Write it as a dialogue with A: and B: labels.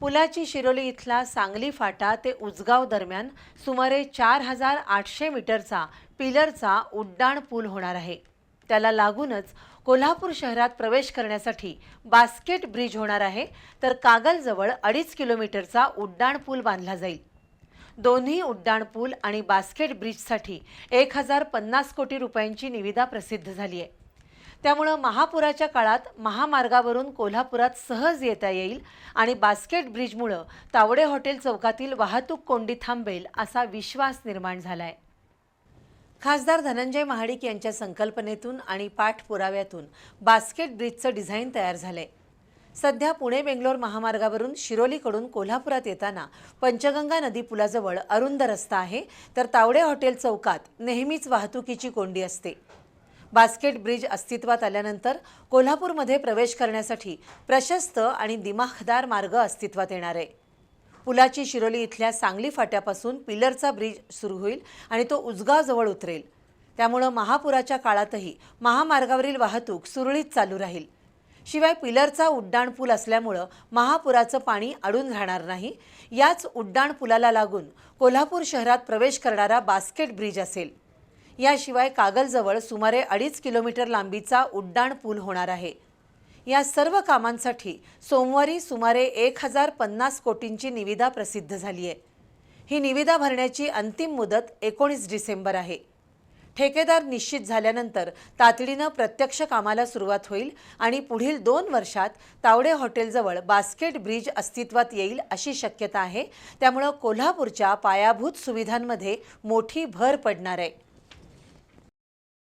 A: पुलाची शिरोली इथला सांगली फाटा ते उजगाव दरम्यान सुमारे चार हजार आठशे मीटरचा पिलरचा उड्डाण पूल होणार आहे. त्याला लागूनच कोल्हापूर शहरात प्रवेश करण्यासाठी बास्केट ब्रिज होणार आहे तर कागलजवळ अडीच किलोमीटरचा उड्डाण पूल बांधला जाईल. दोन्ही उड्डाण पूल आणि बास्केट ब्रिजसाठी एक हजार पन्नास कोटी रुपयांची निविदा प्रसिद्ध झाली आहे. त्यामुळं महापुराच्या काळात महामार्गावरून कोल्हापुरात सहज येता येईल आणि बास्केट ब्रिजमुळं तावडे हॉटेल चौकातील वाहतूक कोंडी थांबेल असा विश्वास निर्माण झालाय. खासदार धनंजय महाडिक यांच्या संकल्पनेतून आणि पाठपुराव्यातून बास्केट ब्रिजचं डिझाईन तयार झालंय. सध्या पुणे बेंगलोर महामार्गावरून शिरोलीकडून कोल्हापुरात येताना पंचगंगा नदी पुलाजवळ अरुंद रस्ता आहे तर तावडे हॉटेल चौकात नेहमीच वाहतुकीची कोंडी असते. बास्केट ब्रिज अस्तित्वात आल्यानंतर कोल्हापूरमध्ये प्रवेश करण्यासाठी प्रशस्त आणि दिमाखदार मार्ग अस्तित्वात येणार आहे. पुलाची शिरोली इथल्या सांगली फाट्यापासून पिलरचा ब्रिज सुरू होईल आणि तो उजगावजवळ उतरेल. त्यामुळं महापुराच्या काळातही महामार्गावरील वाहतूक सुरळीत चालू राहील. शिवाय पिलरचा उड्डाण पूल असल्यामुळं महापुराचं पाणी अडून राहणार नाही. याच उड्डाण पुलाला लागून कोल्हापूर शहरात प्रवेश करणारा बास्केट ब्रिज असेल. याशिवाय कागलजवळ सुमारे अडीच किलोमीटर लांबीचा उड्डाण पूल होणार आहे. या सर्व कामांसाठी सोमवारी सुमारे एक हजार पन्नास कोटींची निविदा प्रसिद्ध झाली आहे. ही निविदा भरण्याची अंतिम मुदत एकोणीस डिसेंबर आहे. ठेकेदार निश्चित झाल्यानंतर तातडीनं प्रत्यक्ष कामाला सुरुवात होईल आणि पुढील दोन वर्षात तावडे हॉटेलजवळ बास्केट ब्रिज अस्तित्वात येईल अशी शक्यता आहे. त्यामुळं कोल्हापूरच्या पायाभूत सुविधांमध्ये मोठी भर पडणार आहे.